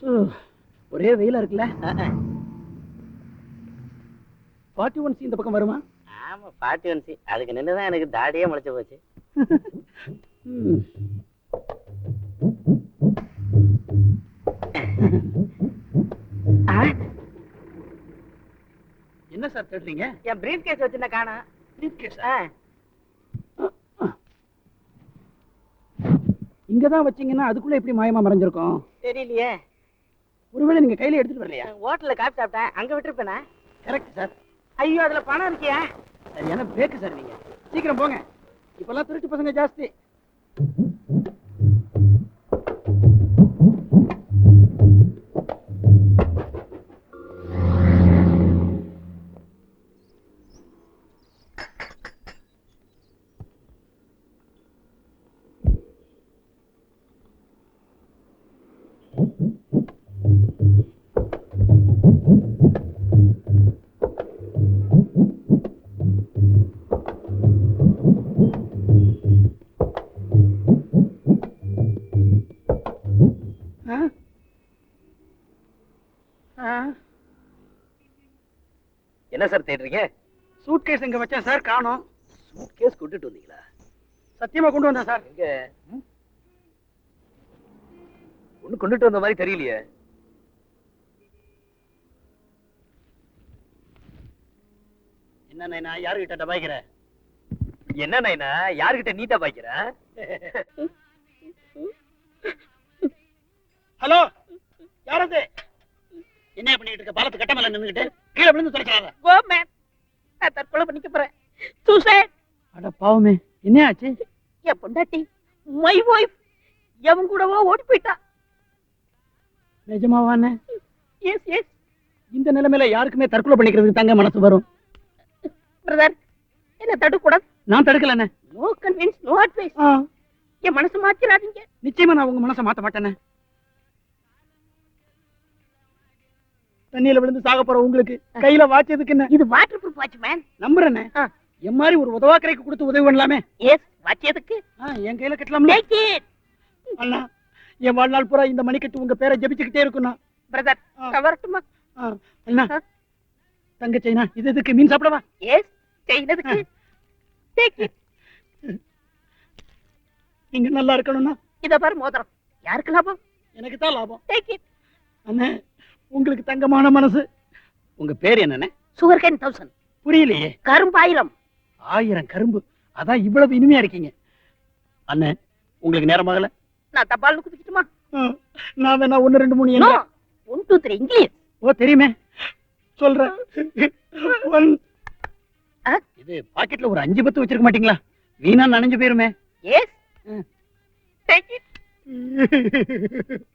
So, ஒரே வெயிலா இருக்குல்ல? ஃபார்ட்டி ஒன் இந்த பக்கம் வருமா? ஆமா பாட்டி வந்துச்சு அதுக்கு நின்றுதான் எனக்கு தாடியே முளைச்சு போச்சு. என்ன சார் தேடுறீங்க என் பிரீஃப் கேஸ் வச்சிருந்த காணா. இங்கதான் வச்சீங்கன்னா அதுக்குள்ள எப்படி மாயமா மறைஞ்சிருக்கும். தெரியலையே. ஒருவேளை நீங்க கையில எடுத்துட்டு வரலையா? ஹோட்டல்ல காப்பி சாப்பிட்டேன். அங்க விட்டுருப்பேனா? கரெக்ட் சார் ஐயோ அதுல பணம் இருக்கியா சரியான பேக்கு சார் நீங்க. சீக்கிரம் போங்க. இப்பெல்லாம் திருட்டு பசங்க ஜாஸ்தி. என்ன சார் தேடுறீங்க? சூட்கேஸ் இங்க வச்சேன் சார் காணோம். கேஸ் கொண்டுட்டு வந்தீங்களா? சத்தியமா கொண்டு வந்தேன் சார். எங்க? ஒண்ணு கொண்டுட்டு வந்த மாதிரி தெரியலையே. என்ன நான் யாருகிட்ட டபாய்க்கிறேன் என்ன நைனா யாருகிட்ட நீட்டா பாய்க்கிற ஹலோ யாரது என்ன பண்ணிட்டு இருக்க? பாலத்து கட்ட மேல நின்னுகிட்டு கீழே விழுந்து தொலைக்கிறாங்க கோ மேன் நான் தற்கொலை பண்ணிக்க போறேன். சூசைட் அட பாவமே. என்ன ஆச்சு என் பொண்டாட்டி மை ஒய்ஃப் எவன் கூடவோ ஓடி போயிட்டா. நிஜமாவானே எஸ் எஸ் இந்த நிலைமையில யாருக்குமே தற்கொலை பண்ணிக்கிறதுக்கு தாங்க மனசு வரும். பிரதர் என்ன தடுக்கூடாது. நான் தடுக்கலண்ணே நோ கன்வின்ஸ் நோ அட்வைஸ் என் மனசு மாத்திராதீங்க. நிச்சயமா நான் உங்க மனசை மாத்த மாட்டேனே தண்ணியில விழுந்து சாக போற உங்களுக்கு கையில வாச்சதுக்கு என்ன? இது வாட்டர் ப்ரூஃப் வாட்ச் மேன் நம்புறேனே. என் மாதிரி ஒரு உதவாக்கரைக்கு கொடுத்து உதவி பண்ணலாமே? எஸ் வாட்ச் எதுக்கு? என் கையில கட்டலாம்ல? அண்ணா என் வாழ்நாள் பூரா இந்த மணிக்கட்டு உங்க பேரை ஜபிச்சுக்கிட்டே இருக்குண்ணா. பிரதர். கவரட்டுமா? அண்ணா. தங்கச்சைனா இது இதுக்கு மீன் சாப்பிடவா? எஸ் டேக் இட் நீங்க நல்லா இருக்கணும்னா? இத பாரு மோதிரம். யாருக்கு லாபம்? எனக்கு தான் லாபம். டேக் இட் அண்ணே உங்களுக்கு தங்கமான மனசு. உங்க பேர் என்னண்ணே? Sugarcane thousand. புரியலையே. கரும்பாயிரம். ஆயிரம் கரும்பு. அதான் இவ்வளவு இனிமையா இருக்கீங்க. அண்ணே உங்களுக்கு நேரமாகல நான் தபால் குதிக்கட்டுமா நான் வேணா ஒண்ணு ரெண்டு மூணு ஒன் டூ த்ரீ இங்கிலீஷ். ஓ தெரியுமே. சொல்றேன்? இது பாக்கெட்ல ஒரு அஞ்சு பத்து வச்சிருக்க மாட்டீங்களா? வீணா நனைஞ்சு போயிருமே. எஸ்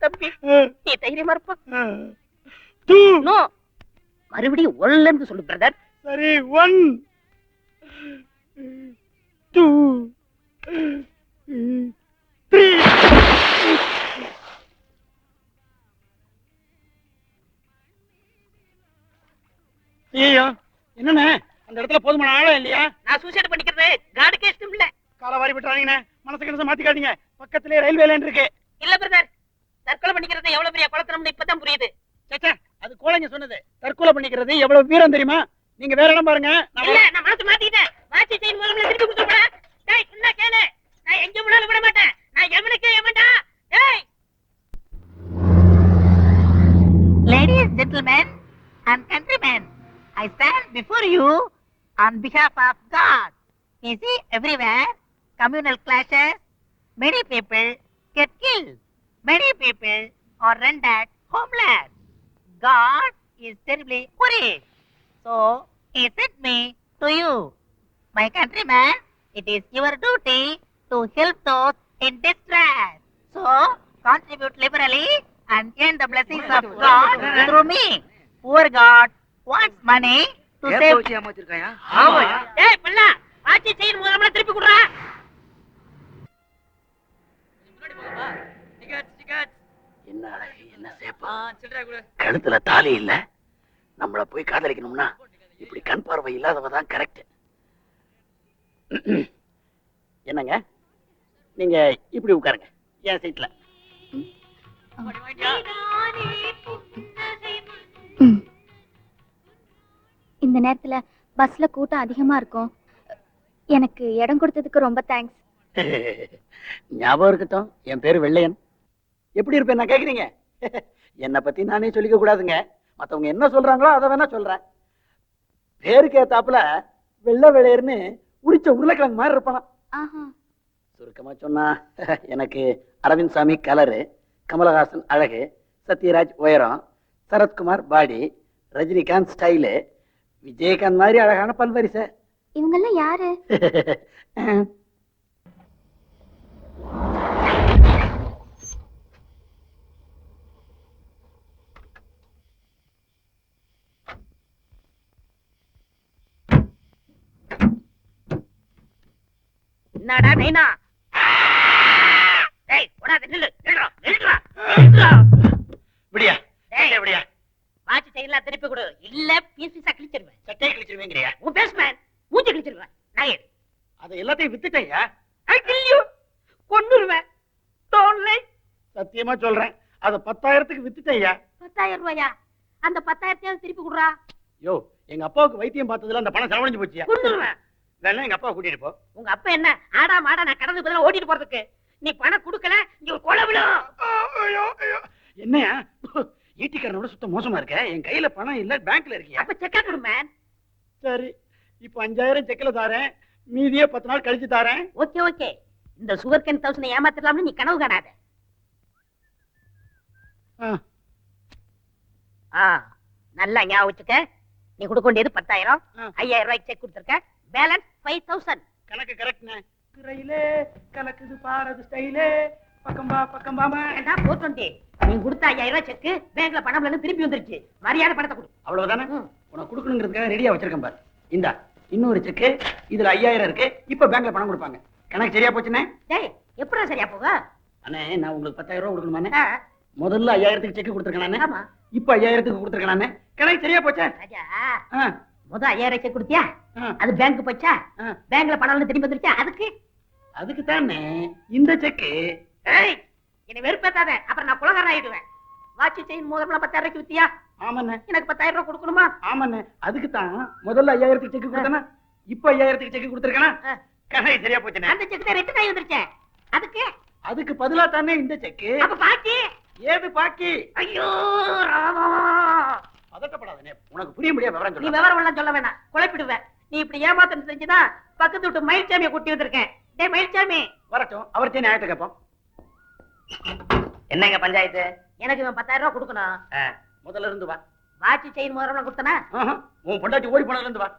தம்பி நீ தைரியமா இருப்பா. டூ நோ. மறுபடியும் ஒல்லன்னு சொல்லு பிரதர் சரி ஒன் டூ த்ரீ ஐயோ என்னண்ணே? அந்த இடத்துல போதுமான ஆழம் இல்லையா? நான் சூசைட் பண்ணிக்கிறது. காடுக்கே இஷ்டம் இல்ல. காலை வாரி விட்டுறாங்கண்ணே மனசு கணசை மாத்திக்காதீங்க. பக்கத்திலே ரயில்வே லைன் இருக்கு. இல்ல பிரதர் தற்கொலை பண்ணிக்கிறது எவ்வளவு பெரிய குளத்தனம்னு இப்பதான் புரியுது. சேச்சே அது கோழைங்க சொன்னது தற்கொலை பண்ணிக்கிறது எவ்வளவு வீரம் தெரியுமா நீங்க வேற இடம் பாருங்க நான் இல்ல நான் மனசு மாத்திட்டேன் வாட்சி செயின் மூலம்ல திருப்பி கொடுத்துருப்பா டேய் சொன்னா கேளு நான் எங்க முன்னாலும் விட மாட்டேன் நான் எவனுக்கே எவன்டா டேய் Ladies, gentlemen, and countrymen, I stand before you on behalf of God. You see, everywhere, communal clashes, many people get killed. Many people are rendered homeless. God is terribly worried. So, he sent me to you. My countrymen, it is your duty to help those in distress. So, contribute liberally and earn the blessings of God through me. Poor God wants money to save. ஏய் பிள்ளை ஆட்சி செய்யும் முதல்ல திருப்பி குடுறா என்ன என்ன சேப்பா? கழுத்துல தாலி இல்ல. நம்மள போய் காதலிக்கணும்னா இப்படி கண் பார்வை இல்லாதவ தான் கரெக்ட் என்னங்க? நீங்க இப்படி உட்காருங்க. என் சீட்ல. இந்த நேரத்துல பஸ்ல கூட்டம் அதிகமா இருக்கும். எனக்கு இடம் கொடுத்ததுக்கு ரொம்ப தேங்க்ஸ் ஞாபகம் இருக்கட்டும். என் பேரு வெள்ளையன். எப்படி இருப்பேன் நான் கேக்குறீங்க? என்னை பத்தி நானே சொல்லிக்க கூடாதுங்க. மத்தவங்க என்ன சொல்றாங்களோ அதை வேணா சொல்றேன். பேருக்கு ஏத்தாப்புல வெள்ளை வெள்ளையர்னு உரிச்ச உருளைக்கிழங்கு மாதிரி இருப்பானா ஆஹா. சுருக்கமா சொன்னா எனக்கு அரவிந்த் சாமி கலரு கமலஹாசன் அழகு சத்யராஜ் உயரம் சரத்குமார் பாடி ரஜினிகாந்த் ஸ்டைலு விஜயகாந்த் மாதிரி அழகான பல்வரிசை. இவங்கெல்லாம் யாரு? என்னடா நைனா? டேய் ஓடாத நில்லு நில்றா நில்றா நில்றா விடியா டேய் விடியா? வாட்ச் செயின்லாம் திருப்பி கொடு. இல்ல பீஸ் பீஸா கிழிச்சிருவேன். சட்டையை கிழிச்சிருவீங்கறியா? உன் பேஸ்மேன் மூஞ்சி கிழிச்சிருவேன். எடு. அதை எல்லாத்தையும் வித்துட்டேயா ஐ கில் யூ கொன்னுருவேன். டோன்ட் லைக் சத்தியமா சொல்றேன். அதை பத்தாயிரத்துக்கு வித்துட்டேயா பத்தாயிரம் ரூபாயா? அந்த பத்தாயிரத்தையாவது திருப்பி கொடுறா. யோ எங்க அப்பாவுக்கு வைத்தியம் பார்த்ததுல அந்த பணம் செலவழிஞ்சு போச்சியா? கொன்னுருவேன். வேணா எங்க அப்பாவை கூட்டிட்டு போ. உங்க அப்பா என்ன? ஆடா மாடா நான் கடந்து பதிலா ஓட்டிட்டு போறதுக்கு. நீ பணம் கொடுக்கல இங்க ஒரு கொலை விழும். என்னையா? ஈட்டிக்காரனோட சுத்தம் மோசமா இருக்க? என் கையில பணம் இல்ல பேங்க்ல இருக்கியா? அப்ப செக்கா கொடு மேன் சரி இப்போ அஞ்சாயிரம் செக்கில தாரேன். மீதியே பத்து நாள் கழிச்சு தாரேன். Okay okay. இந்த சுகர் கேன் தௌசண்ட் ஏமாத்திடலாம்னு நீ கனவு காணாத. ஆ, ஆ நல்லா ஞாபகம் வச்சுக்க. நீ கொடுக்க வேண்டியது பத்தாயிரம். ஐயாயிரம் ரூபாய்க்கு செக் கொடுத்துருக்க. பேலன்ஸ் ஃபைவ் தௌசண்ட் கணக்கு கரெக்ட்ண்ணே திரையிலே கலக்குது பாரது ஸ்டைலே. பக்கம்பா பக்கம்பாம. ஏண்டா டுவெண்ட்டி நீ கொடுத்த ஐயாயிரம் ரூபாய் செக் பேங்க்ல பணம் இல்லைன்னு திருப்பி வந்துருச்சு. மரியாதை பணத்தை கொடு. அவ்வளவுதானே. உனக்கு கொடுக்கணுங்கிறதுக்காக ரெடியா வச்சிருக்கேன் பாரு. இந்தா இன்னொரு செக்கு இதுல ஐயாயிரம் இருக்கு. இப்ப பேங்க்ல பணம் கொடுப்பாங்க. கணக்கு சரியா போச்சுண்ணே? டேய் எப்படா சரியா போக? அண்ணே நான் உங்களுக்கு பத்தாயிரம் ரூபாய் கொடுக்கணுமாண்ணே? முதல்ல ஐயாயிரத்துக்கு செக் கொடுத்துருக்கேன் நானு ஆமா. இப்ப ஐயாயிரத்துக்கு கொடுத்துருக்கேன் நானு கணக்கு சரியா போச்சே? ராஜா. முத ஐயாயிரம் செக் கொடுத்தியா? அது பேங்க் போச்சா. பேங்க்ல பணம் திரும்பி வந்துருச்சா? அதுக்கு? அதுக்கு தானே. இந்த செக்கு ஏய் என்னை வெறுப்பேத்தாத. அப்புறம் நான் குலகாரன் ஆயிடுவேன். வாட்சி செயின் மோதிரம் பத்தாயிரம் ரூபாய்க்கு வித்தியா? ஆமாண்ணே. எனக்கு பத்தாயிரம் ரூபாய் கொடுக்கணுமா? ஆமாண்ணே. அதுக்கு தான் முதல்ல ஐயாயிரத்துக்கு செக் கொடுத்தேனா இப்ப ஐயாயிரத்துக்கு செக் கொடுத்துருக்கேனா. கணக்கு சரியா போச்சுண்ணே. அந்த செக் தான் ரிட்டன் ஆகி வந்துருச்சேன் அதுக்கு? அதுக்கு பதிலா தானே இந்த செக்கு அப்ப பாக்கி. ஏது பாக்கி? ஐயோ ராமா பதட்டப்படாதே உனக்கு புரிய முடியாது விவரம் நீ விவரம் எல்லாம் சொல்ல வேணாம். குழப்பிடுவேன். நீ இப்படி ஏமாத்தம் செஞ்சுதான் பக்கத்து விட்டு மயில்சாமியை கூட்டி வந்திருக்கேன். டேய் மயில்சாமி வரட்டும் அவர்கிட்ட நியாயத்தை கேட்போம். என்னங்க பஞ்சாயத்து? எனக்கு இவன் பத்தாயிரம் ரூபாய் கொடுக்கணும். முதல்ல இருந்து வா. வாட்சி செயின் மோதிரம் கொடுத்தனா? உன் பொண்டாட்டி ஓடி போனதுல இருந்து வா.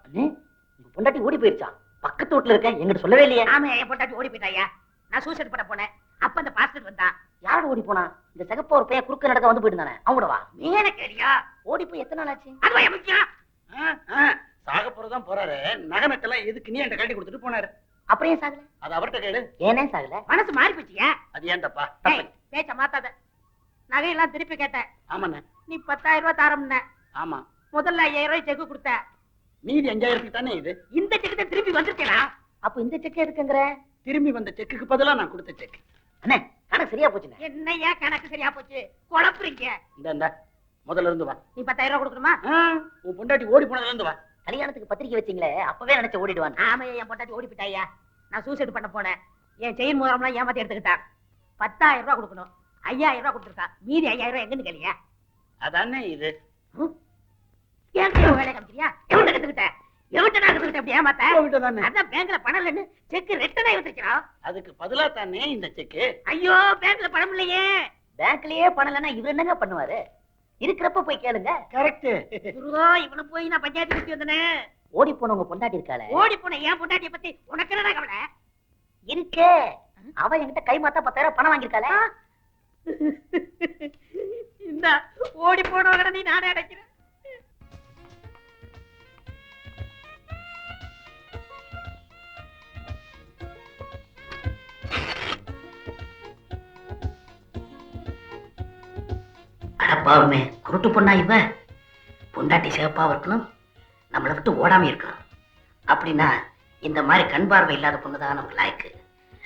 பொண்டாட்டி ஓடி போயிருச்சா? பக்கத்து வீட்டுல இருக்க எங்கிட்ட சொல்லவே இல்லையே. ஆமா என் பொண்டாட்டி ஓடி போயிட்டாயா நான் சூசைட் பண்ண போனேன். அப்ப அந்த பாஸ்டர் வந்தான். யாரோட ஓடி போனா? இந்த சிகப்பு ஒரு பையன் குறுக்க நடக்க வந்து போயிட்டு அவங்களோட வா. நீ என்ன கேளியா ஓடி போய் எத்தனை நாள் ஆச்சு என் முக்கியம் சாக போறதான் போறாரு. நகை நட்டெல்லாம் எதுக்கு நீ என்கிட்ட கட்டி கொடுத்துட்டு போனாரு. அப்படியே சாகல? அது அவர்கிட்ட கேடு ஏனே சாகல? மனசு மாறி போச்சியா அது ஏன் தப்பா. ஏய், பேச்ச மாத்தாத. நகையெல்லாம் திருப்பி கேட்டேன். ஆமாண்ணே. நீ பத்தாயிரம் ரூபாய் தாரம்ன. ஆமா. முதல்ல ஐயாயிரம் ரூபாய் செக் கொடுத்த. மீதி அஞ்சாயிரத்துக்கு தானே இது? இந்த செக் தான் திருப்பி வந்திருக்கேனா அப்ப இந்த செக் எதுக்குங்கிற? திரும்பி வந்த செக்குக்கு பதிலா நான் கொடுத்த செக் அண்ணே கணக்கு சரியா போச்சுண்ணே. என்னையா கணக்கு சரியா போச்சு? குழப்புறீங்க. இந்த. முதல்ல இருந்து வா. நீ பத்தாயிரம் ரூபாய் கொடுக்கணுமா? உன் பொண்டாட்டி ஓடி போனதுல இருந்து வா. கல்யாணத்துக்கு பத்திரிக்கை வச்சீங்களே அப்பவே நினைச்ச ஓடிடுவான். ஆமையா என் பொண்டாட்டி ஓடி போயிட்டாயா நான் சூசைட் பண்ண போனேன். என் செயின் மூலம்லாம் ஏமாத்தி எடுத்துக்கிட்டான் பத்தாயிரம் ரூபாய் கொடுக்கணும். ஐயாயிரம் ரூபாய் கொடுத்துருக்கா. மீதி ஐயாயிரம் ரூபாய் எங்கன்னு கேளியா அதானே இது? ஏன் வேலை காமிக்கிறியா? எவன்கிட்ட கத்துக்கிட்ட? எவன்கிட்ட நான் கத்துக்கிட்ட? அப்படி அதான் பேங்க்ல பணம் இல்லைன்னு செக் ரிட்டர்ன் ஆகி வந்துருக்கா அதுக்கு பதிலா தானே இந்த செக்கு ஐயோ பேங்க்ல பணம் இல்லையே. பேங்க்லயே பணம் இல்லைன்னா இவர் என்னங்க பண்ணுவாரு? இருக்கிறப்ப போய் கேளுங்க. கரெக்ட் குருவா இவனை போய் நான் பஞ்சாயத்து குத்தி வந்தனே. ஓடி போனவங்க பொண்டாட்டி இருக்காளே. ஓடி போன ஏன் பொண்டாட்டிய பத்தி உனக்கு என்ன கவலை? இருக்கே. அவ என்கிட்ட கை மாத்தா பத்தாயிரம் பணம் வாங்கியிருக்காளே. இந்த ஓடி போன உடனே நானே அடைக்கிறேன். பாவமே குருட்டு பொண்ணா இவ? பொண்டாட்டி சிவப்பாக இருக்கணும். நம்மளை விட்டு ஓடாமல் இருக்கணும். அப்படின்னா இந்த மாதிரி கண் பார்வை இல்லாத பொண்ணு தான் நமக்கு லாய்க்கு.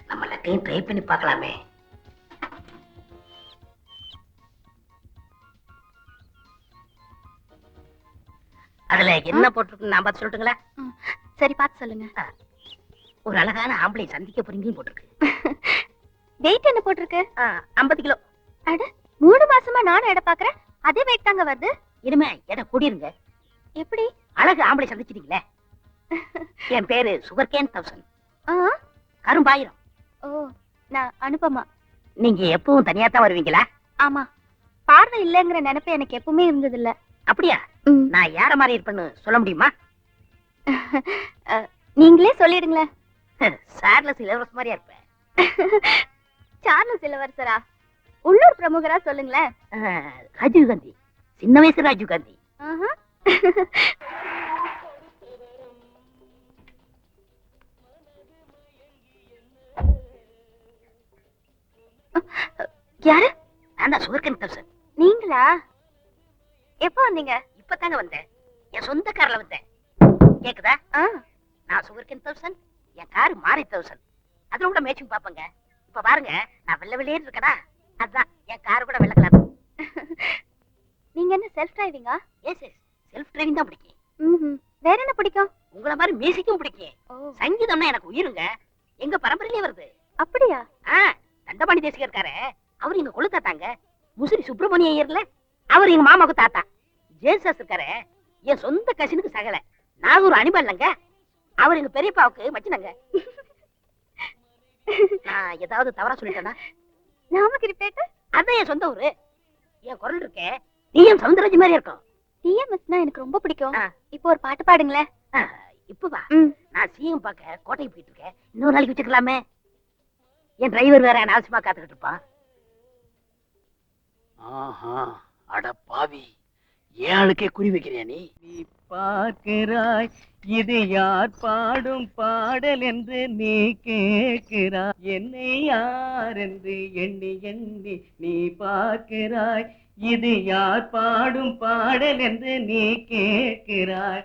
நம்ம எல்லாத்தையும் ட்ரை பண்ணி பார்க்கலாமே. அதுல என்ன போட்டிருக்குன்னு நான் பார்த்து சொல்லட்டுங்களா? சரி பார்த்து சொல்லுங்க. ஒரு அழகான ஆம்பளை சந்திக்க போறீங்கன்னு போட்டிருக்கு. வெயிட் என்ன போட்டிருக்கு? ஐம்பது கிலோ. அட மூணு மாசமா நானும் எடை பாக்குறேன். அதே வெயிட் தாங்க வருது. இனிமே எடை கூடிருங்க. எப்படி? அழகு ஆம்பளை சந்திச்சிட்டீங்களே? என் பேரு சுகர் கேன் தௌசண்ட். ஆ? கரும்பாயிரம். ஓ நான் அனுப்பமா நீங்க எப்பவும் தனியா தான் வருவீங்களா? ஆமா. பார்வை இல்லைங்கிற நினைப்பு எனக்கு எப்பவுமே இருந்தது இல்ல அப்படியா நான் யார மாதிரி இருப்பேன்னு சொல்ல முடியுமா? நீங்களே சொல்லிடுங்களேன். சார்லஸ் இளவரச மாதிரியா இருப்பேன். சார்லஸ் இளவரசரா உள்ளூர் பிரமுகரா சொல்லுங்களேன். ராஜீவ் காந்தி. சின்ன வயசு ராஜீவ் காந்தி. யாரு? நான் தான் சுகர் கேன் தௌசண்ட் நீங்களா? எப்போ வந்தீங்க? இப்பதாங்க வந்தேன். என் சொந்த கார்ல வந்தேன். கேக்குதா? நான் சுகர் கேன் தௌசண்ட் என் காரு மாறி தௌசண்ட் அதுல கூட மேட்சிங் பாப்பங்க இப்ப பாருங்க நான் வெள்ளை வெளியேன்னு இருக்கடா அதுதான் என் காரு கூட வெள்ளை கலர் நீங்க என்ன செல்ஃப் டிரைவிங்கா எஸ் எஸ் செல்ஃப் டிரைவிங் தான் பிடிக்கும். ம் வேற என்ன பிடிக்கும்? உங்கள மாதிரி மியூசிக்கும் பிடிக்கும். சங்கீதம்னா எனக்கு உயிருங்க. எங்க பரம்பரையிலே வருது. அப்படியா? ஆ தண்டபாணி தேசிகர் இருக்காரு. அவர் எங்க கொழு தாத்தாங்க. முசிறி சுப்பிரமணிய ஐயர்ல அவர் எங்க மாமாவுக்கு தாத்தா. ஜேசஸ் இருக்காரு. என் சொந்த கசினுக்கு சகல. நான் ஒரு அனிமல் இல்லைங்க அவர் எங்க பெரியப்பாவுக்கு மச்சினங்க நான் ஏதாவது தவறா சொல்லிட்டேனா? நாமகிரிப்பேட்டை அதான் என் சொந்த ஊரு. என் குரல் இருக்கே? என் சவுந்தரராஜ் மாதிரி இருக்கும் டிஎம்எஸ்னா எனக்கு ரொம்ப பிடிக்கும். இப்போ ஒரு பாட்டு பாடுங்களேன் இப்பவா நான் சிஎம் பார்க்க கோட்டைக்கு போயிட்டு இருக்கேன். இன்னொரு நாளைக்கு வச்சுக்கலாமே. என் டிரைவர் வேற அனாவசியமா காத்துக்கிட்டு இருப்பான். ஆஹா அட பாவி. ஏழுக்கே ஆளுக்கே குறி வைக்கிறியா நீ? நீ பார்க்கிறாய் இது யார் பாடும் பாடல் என்று நீ கேட்கிறாய். என்னை யார் என்று எண்ணி எண்ணி நீ பார்க்கிறாய் இது யார் பாடும் பாடல் என்று நீ கேட்கிறாய்.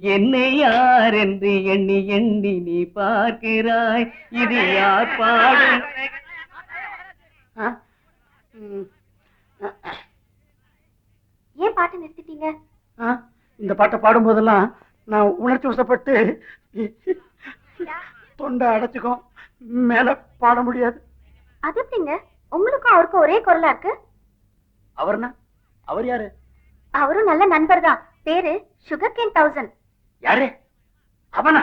என்னை யார் என்று எண்ணி எண்ணி நீ பார்க்கிறாய்? இது யார் பாடும். ஏன் பாட்டு நிறுத்திட்டீங்க? இந்த பாட்டை பாடும்போதெல்லாம் நான் உணர்ச்சி வசப்பட்டு தொண்டை அடைச்சுக்கும் மேல பாட முடியாது. அது எப்படிங்க? உங்களுக்கும் அவருக்கும் ஒரே குரலா இருக்கு? அவர்னா? அவர் யாரு? அவரும் நல்ல நண்பர் தான் பேரு சுகர் கேன் தௌசண்ட். யாரு? அவனா?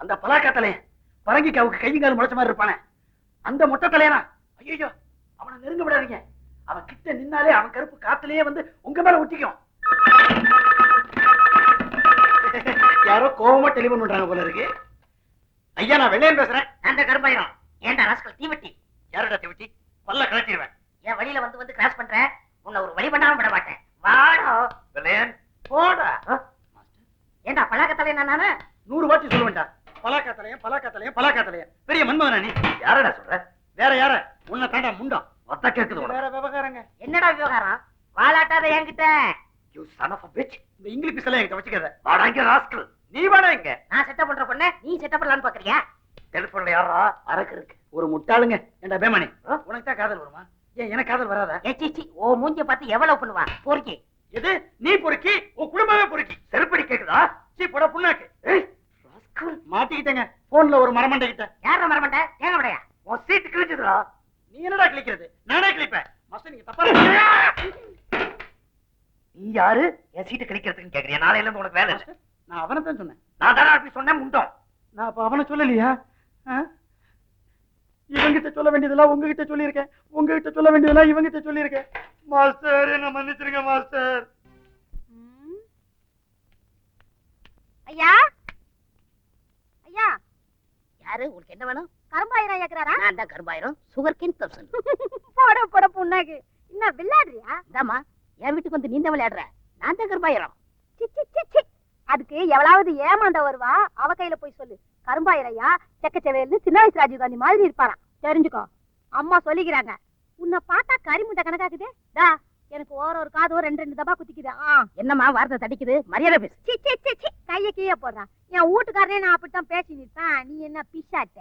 அந்த பலாக்கா தலையன் பரங்கிக்காவுக்கு கை கால் முளைச்ச மாதிரி இருப்பானே. அந்த மொட்டை தலையனா ஐயோ அவனை நெருங்க விடாதீங்க. அவன் கிட்ட நின்னாலே அவன் கருப்பு காத்துலயே வந்து உங்க மேல ஒட்டிக்கும். யாரோ கோவமா டெலிபோன் பண்றாங்க போல இருக்கு. ஐயா நான் வெள்ளையன் பேசுறேன். அந்த கருப்பாயிரம். ஏன்டா ராஸ்கல் தீவட்டி? யாரோட திவிட்டி? பல்ல கழட்டிடுவேன். என் வழியில வந்து வந்து கிராஸ் பண்றேன் உன்னை ஒரு வழி பண்ணாம விட மாட்டேன். வாடா. வெள்ளையன் போடா. ஏன்டா பழக்கத்தலை நானு நூறு வாட்டி சொல்லுவேன்டா. பலாக்கா தலையன் பலாக்கா தலையன் பலாக்கா தலையன் பெரிய மன்மதனா நீ? யாரடா சொல்ற? வேற யார? உன்னை தாண்டா முண்டம். வத்த கேக்குது வேற விவகாரங்க. என்னடா விவகாரம்? வாலாட்டாத என்கிட்ட. யூ சன் ஆஃப் பிச் இந்த இங்கிலீஷ் பிசல என்கிட்ட வச்சுக்காத. வாடா இங்க ராஸ்கல். நீ வாடா இங்க. நான் செட்டப் பண்ற பொண்ணு நீ செட்டப் பண்ணலான்னு பாக்குறியா? டெலிபோன்ல யாரா அரக்கு இருக்கு. ஒரு முட்டாளுங்க. ஏண்டா பேமணி உனக்கு தான் காதல் வருமா? ஏன் எனக்கு காதல் வராதா? ஏச்சி ஓ மூஞ்சிய பார்த்து எவ்வளவு பண்ணுவான்? போர்க்கி எது? நீ பொறுக்கி உன் குடும்பமே பொறுக்கி. செருப்படி கேக்குதா? சீ போட புண்ணாக்கு. மாட்டிக்கிட்டேங்க. போன்ல ஒரு மரமண்டை கிட்ட யார மரமண்ட? தேங்க விடையா உன் சீட்டு கிழிச்சதுடா நீ என்னடா கிழிக்கிறது? நானே கிழிப்பேன். மஸ்ட் நீங்க தப்பா நீ யாரு? என் சீட்டு கிடைக்கிறதுக்கு கேக்குறியா? நாளையில இருந்து உனக்கு வேலை. நான் அவனை தான் சொன்னேன். நான் தானே அப்படி சொன்னேன் முண்டோம். நான் அப்ப அவனை சொல்லலையா? இவங்கிட்ட சொல்ல வேண்டியதெல்லாம் உங்ககிட்ட சொல்லியிருக்கேன். உங்ககிட்ட சொல்ல வேண்டியதெல்லாம் இவங்கிட்ட சொல்லியிருக்கேன். மாஸ்டர் என்ன மன்னிச்சிருங்க மாஸ்டர். ஐயா? ஐயா? யாரு? உங்களுக்கு என்ன வேணும்? கரும்பாயிரம் ஏக்கறாரா நான் தான் கரும்பாயிரம். சுகர் கேன் தௌசண்ட் போட போட புண்ணாக்கு. என்ன விளையாடுறியா? இந்தாம்மா என் வீட்டுக்கு வந்து நீ தான் விளையாடுற. நான் தான் கரும்பாயிரம். சி, சி, சி, சி. அதுக்கு எவ்வளவு ஏமாந்த வருவா? அவ கையில போய் சொல்லு. கரும்பாயிரையா செக்கச்செவேல்னு சின்ன வயசு ராஜீவ் காந்தி மாதிரி இருப்பாராம். தெரிஞ்சுக்கோ. அம்மா சொல்லிக்கிறாங்க. உன்னை பார்த்தா கரிமுட்டை கணக்காக்குது? டா எனக்கு ஓர ஒரு காது ரெண்டு ரெண்டு தபா குத்திக்குது. ஆ என்னம்மா வார்த்தை தடிக்குது? மரியாதை பேசு. சி சி சி சி கைய கீழே போடுறான் என் வீட்டுக்காரனே நான் அப்படித்தான் பேசி நிற்பேன் நீ என்ன பிசாட்ட?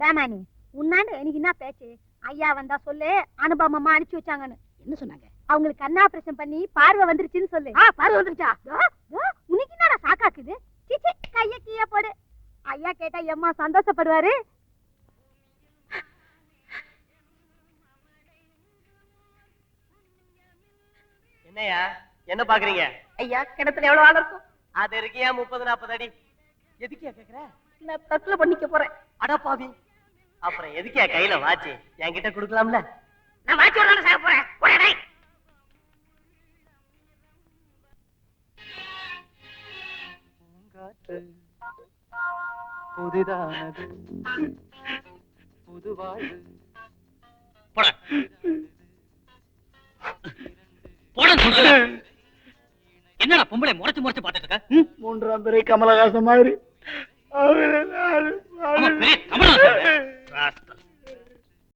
பேமானி உன்னாண்டு எனக்கு என்ன பேச்சு? ஐயா வந்தா சொல்லு அனுபவம் அனுப்பிச்சு வச்சாங்கன்னு. என்ன சொன்னாங்க? அவங்களுக்கு கண்ணா ஆபரேஷன் பண்ணி பார்வை வந்துருச்சுன்னு சொல்லு. ஆ பார்வை வந்துருச்சா? உனக்கு என்னடா சாக்காக்குது? சி சி கைய கீழே போடு. ஐயா கேட்டா எம்மா சந்தோஷப்படுவாரு? என்னையா என்ன பாக்குறீங்க? ஐயா கிணத்துல எவ்வளவு ஆள் இருக்கும்? அது இருக்கியா? முப்பது நாற்பது அடி. எதுக்கியா கேக்குற? நான் தற்கொலை பண்ணிக்க போறேன். அடப்பாவி அப்புறம் எதுக்கியா கையில வாச்சு என்கிட்ட கொடுக்கலாம்ல. நான் வாட்சி ஒரு புதிதானது. புது வாழ்வு என்னடா பொம்பளை முறைச்சு முறைச்சு பாத்துட்டு இருக்க? மூன்றாம் பிறை கமலஹாசன் மாதிரி. ஆமா, பெரிய கமலஹாசன்.